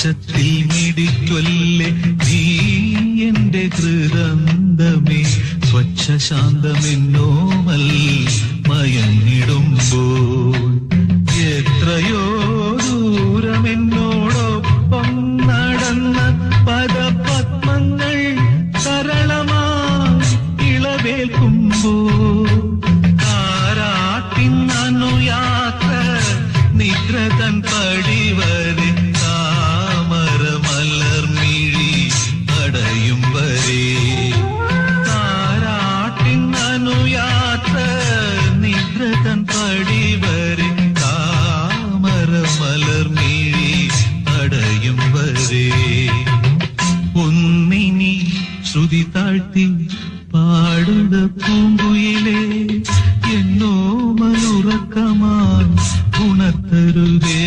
ഉച്ചത്തിൽ മിടിക്കൊല്ലേ നീ എന്റെ ഹൃദന്തമേ സ്വച്ഛ ശാന്തമെന്നോമൽ മയങ്ങിടുമ്പോൾ എത്രയോ ദൂരമെന്നോടൊപ്പം നടന്ന പദപത്മങ്ങൾ സരളമായി ഇളവേൽക്കുമ്പോ താരാട്ടിന്നു യാത്ര നിദ്രതൻ പടിവരെ താമര വരെ. താരാട്ടിൻ അനുയാത്ര നിദ്രതൻ പടി വരെ. താമര മലർ മീഴി അടയും വരെ. ഒന്നിനി ശ്രുതി താഴ്ത്തി പാടുക പൂങ്കുയിലേ എന്നോ മനുറക്കമാൻ ഉണർത്തരുതേ